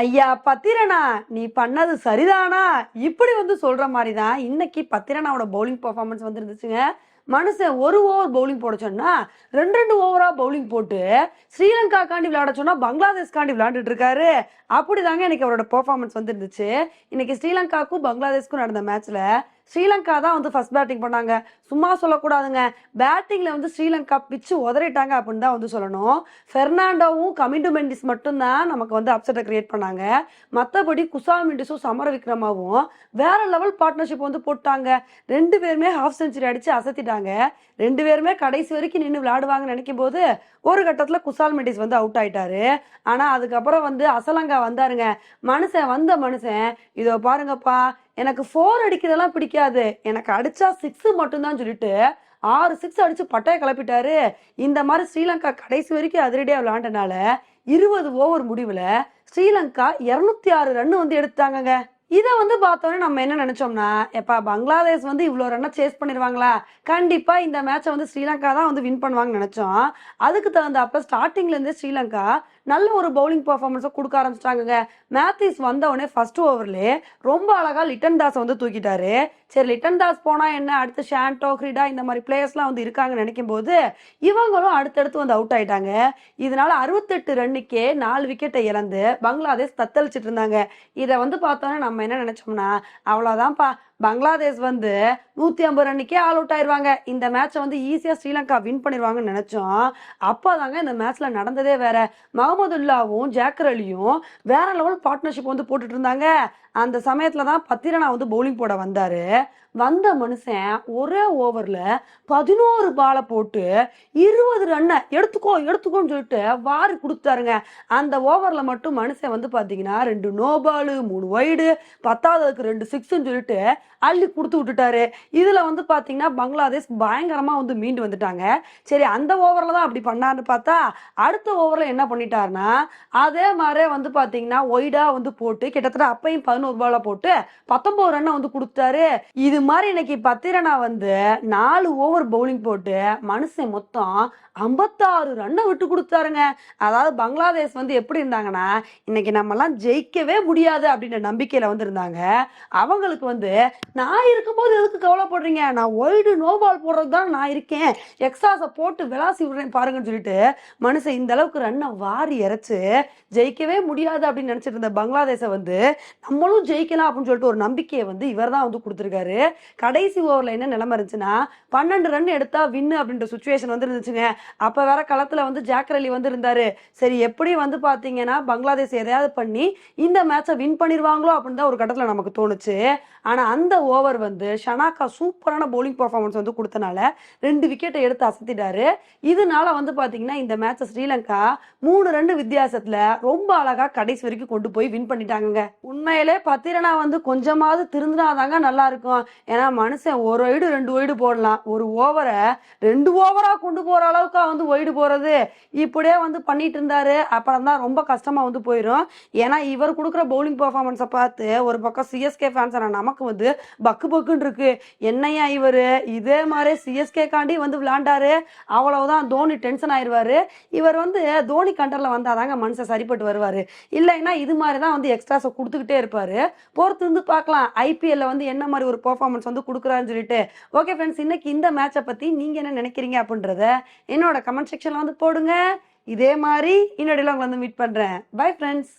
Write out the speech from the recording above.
ஐயா பத்திரனா நீ பண்ணது சரிதானா? இப்படி வந்து சொல்ற மாதிரி தான் இன்னைக்கு பத்திரனாவோட பவுலிங் பர்ஃபார்மன்ஸ் வந்துருந்துச்சுங்க. மனுஷன் ஒரு ஓவர் பவுலிங் போட சொன்னா ரெண்டு ரெண்டு ஓவரா பவுலிங் போட்டு ஸ்ரீலங்கா காண்டி விளையாட சொன்னா பங்களாதேஷ் காண்டி விளையாண்டுட்டு இருக்காரு. அப்படிதாங்க இன்னைக்கு அவரோட பெர்ஃபார்மன்ஸ் வந்துருந்துச்சு. இன்னைக்கு ஸ்ரீலங்காவுக்கும் பங்களாதேஷ்க்கும் நடந்த மேட்ச்ல ஸ்ரீலங்கா தான் வந்து ஃபர்ஸ்ட் பேட்டிங் பண்ணாங்க. சும்மா சொல்லக்கூடாதுங்க. பேட்டிங்கில் வந்து ஸ்ரீலங்கா பிச்சு உதறிட்டாங்க அப்படின்னு தான் வந்து சொல்லணும். ஃபெர்னாண்டோவும் கமிண்டு மெண்டிஸ் மட்டும்தான் நமக்கு வந்து அப்செட்டை கிரியேட் பண்ணாங்க. மற்றபடி குசா மெண்டிஸும் சமர விக்ரமாவும் வேற லெவல் பார்ட்னர்ஷிப் வந்து போட்டாங்க. ரெண்டு பேருமே ஹாஃப் செஞ்சுரி அடித்து அசத்திட்டாங்க. ரெண்டு பேருமே கடைசி வரைக்கும் நின்று விளையாடுவாங்கன்னு நினைக்கும் போது ஒரு கட்டத்தில் குசால் மெண்டிஸ் வந்து அவுட் ஆயிட்டாரு. ஆனால் அதுக்கப்புறம் வந்து அசலங்கா வந்தாருங்க. மனுஷன் வந்த மனுஷன் இதோ பாருங்கப்பா எனக்கு ஃபோர் அடிக்கிறதெல்லாம் பிடிக்காது. எனக்கு அடித்தா சிக்ஸ் மட்டும்தான் சொல்லிட்டு ஆறு சிக்ஸ் அடித்து பட்டையை கிளப்பிட்டாரு. இந்த மாதிரி ஸ்ரீலங்கா கடைசி வரைக்கும் அதிரடியாக விளாண்டனால இருபது ஓவர் முடிவில் ஸ்ரீலங்கா இரநூத்தி ஆறு ரன் வந்து எடுத்தாங்கங்க இதை வந்து பார்த்தோன்னே நம்ம என்ன நினைச்சோம்னா எப்பா பங்களாதேஷ் வந்து இவ்வளோ ரன்னை சேஸ் பண்ணிடுவாங்களா? கண்டிப்பா இந்த மேட்சை வந்து ஸ்ரீலங்கா தான் வந்து வின் பண்ணுவாங்கன்னு நினைச்சோம். அதுக்கு தகுந்த அப்ப ஸ்டார்டிங்லேருந்து ஸ்ரீலங்கா நல்ல ஒரு பவுலிங் பர்ஃபார்மன்ஸை கொடுக்க ஆரம்பிச்சிட்டாங்க மேத்யூஸ் வந்த ஃபர்ஸ்ட் ஓவர்லேயே ரொம்ப அழகாக லிட்டன் தாஸை வந்து தூக்கிட்டாரு. சரி லிட்டன் தாஸ் போனால் என்ன? அடுத்து ஷாண்டோ ஹ்ரிடா இந்த மாதிரி பிளேயர்ஸ்லாம் வந்து இருக்காங்கன்னு நினைக்கும் போது இவங்களும் அடுத்தடுத்து வந்து அவுட் ஆயிட்டாங்க. இதனால அறுபத்தெட்டு ரன்னுக்கே நாலு விக்கெட்டை இழந்து பங்களாதேஷ் தத்தளிச்சிட்டு இருந்தாங்க. இதை வந்து பார்த்தோன்னே நம்ம என்ன நினைச்சோம்னா அவ்வளோதான்ப்பா பங்களாதேஷ் வந்து நூற்றி ஐம்பது ரன்னுக்கே ஆல் அவுட் ஆயிருவாங்க. இந்த மேட்சை வந்து ஈஸியாக ஸ்ரீலங்கா வின் பண்ணிடுவாங்கன்னு நினச்சோம். அப்போ தாங்க இந்த மேட்ச்சில் நடந்ததே வேற. மஹமதுல்லாவும் ஜாக்கர் அலியும் வேற லெவல் பார்ட்னர்ஷிப் வந்து போட்டுட்டு இருந்தாங்க. அந்த சமயத்தில் தான் பத்திரனா வந்து பவுலிங் போட வந்தார். வந்த மனுஷன் ஒரே ஓவரில் பதினோரு பாலை போட்டு இருபது ரன்னை எடுத்துக்கோ எடுத்துக்கோன்னு சொல்லிட்டு வாரி கொடுத்தாருங்க. அந்த ஓவரில் மட்டும் மனுஷன் வந்து பார்த்தீங்கன்னா ரெண்டு நோ பாலு மூணு வைடு பத்தாவதுக்கு ரெண்டு சிக்ஸ்ன்னு சொல்லிட்டு அள்ளி கொடுத்து விட்டுட்டாரு. இதில் வந்து பார்த்தீங்கன்னா பங்களாதேஷ் பயங்கரமாக வந்து மீண்டு வந்துட்டாங்க. சரி அந்த ஓவரில் தான் அப்படி பண்ணாருன்னு பார்த்தா அடுத்த ஓவரில் என்ன பண்ணிட்டாருன்னா அதே மாதிரியே வந்து பார்த்தீங்கன்னா ஒய்டாக வந்து போட்டு கிட்டத்தட்ட அப்பையும் பதினோரு பாலை போட்டு பத்தொன்பது ரன்னை வந்து கொடுத்தாரு இது மாதிரி இன்னைக்கு பத்திரனா வந்து நாலு ஓவர் பவுலிங் போட்டு மனுஷன் மொத்தம் ஐம்பத்தாறு ரன்னை விட்டு கொடுத்தாருங்க. அதாவது பங்களாதேஷ் வந்து எப்படி இருந்தாங்கன்னா இன்னைக்கு நம்மலாம் ஜெயிக்கவே முடியாது அப்படின்ற நம்பிக்கையில வந்து இருந்தாங்க. அவங்களுக்கு வந்து நான் இருக்கும்போது எதுக்கு கவலைப்படுறீங்க? நான் ஒய்டு நோபால் போடுறது தான் நான் இருக்கேன். எக்ஸாஸை போட்டு விளாசி விடுறேன் பாருங்கன்னு சொல்லிட்டு மனுஷன் இந்த அளவுக்கு ரன்னை வாரி இறைச்சு ஜெயிக்கவே முடியாது அப்படின்னு நினச்சிட்டு இருந்த பங்களாதேஷை வந்து நம்மளும் ஜெயிக்கலாம் அப்படின்னு சொல்லிட்டு ஒரு நம்பிக்கையை வந்து இவர் தான் வந்து கொடுத்துருக்காரு. கடைசி ஓவரில் என்ன நிலைமை இருந்துச்சுன்னா பன்னெண்டு ரன் எடுத்தா வின்னு அப்படின்ற சுச்சுவேஷன் வந்து இருந்துச்சுங்க. அப்போ வேற களத்தில் வந்து ஜாக்ரலி வந்து இருந்தாரு. சரி எப்படி வந்து பார்த்தீங்கன்னா பங்களாதேஷ் எதையாவது பண்ணி இந்த மேட்சை வின் பண்ணிடுவாங்களோ அப்படின்னு தான் ஒரு கட்டத்தில் நமக்கு தோணுச்சு. ஆனால் அந்த ஓவர் வந்து ஷனாக்கா சூப்பரான பவுலிங் பர்ஃபார்மன்ஸ் வந்து கொடுத்தனால ரெண்டு விக்கெட்டை எடுத்து அசத்திட்டாரு. இதனால வந்து பார்த்தீங்கன்னா இந்த மேட்சை ஸ்ரீலங்கா மூணு ரெண்டு வித்தியாசத்தில் ரொம்ப அழகா கடைசி வரைக்கும் கொண்டு போய் வின் பண்ணிட்டாங்க உண்மையிலே பத்திரனா வந்து கொஞ்சமாவது திருந்தினாதாங்க நல்லா இருக்கும் ஏன்னா மனுஷன் ஒரு ஒய்டு ரெண்டு ஒய்டு போடலாம். ஒரு ஓவரை ரெண்டு ஓவராக கொண்டு போகிற அளவுக்கு வந்து ஒய்டு போகிறது இப்படியே வந்து பண்ணிட்டு இருந்தாரு. அப்புறம் தான் ரொம்ப கஷ்டமாக வந்து போயிடும் ஏன்னா இவர் கொடுக்குற பவுலிங் பர்ஃபார்மன்ஸை பார்த்து ஒரு பக்கம் சிஎஸ்கே ஃபேன்ஸ் நமக்கு வந்து பக்கு பக்குன்னு இருக்கு. என்னையா இவர்? இதே மாதிரி சிஎஸ்கே காண்டி வந்து விளையாண்டாரு அவ்வளவுதான். தோனி டென்ஷன் ஆயிடுவாரு இவர் வந்து தோனி கண்டரில் வந்தாதாங்க மனுஷன் சரிப்பட்டு வருவார். இல்லைன்னா இது மாதிரி தான் வந்து எக்ஸ்ட்ராஸை கொடுத்துக்கிட்டே இருப்பாரு. பொறுத்து வந்து பார்க்கலாம். ஐபிஎல்ல வந்து என்ன மாதிரி ஒரு பர்ஃபார்மன்ஸ் வந்து கொடுக்குறாருன்னு சொல்லிட்டு. ஓகே ஃப்ரெண்ட்ஸ் இன்னைக்கு இந்த மேட்சை பற்றி நீங்கள் என்ன நினைக்கிறீங்க அப்படின்றத என்னோட கமெண்ட் செக்ஷனில் வந்து போடுங்க. இதே மாதிரி இன்னொடையில் உங்களை வந்து மீட் பண்ணுறேன் பை ஃப்ரெண்ட்ஸ்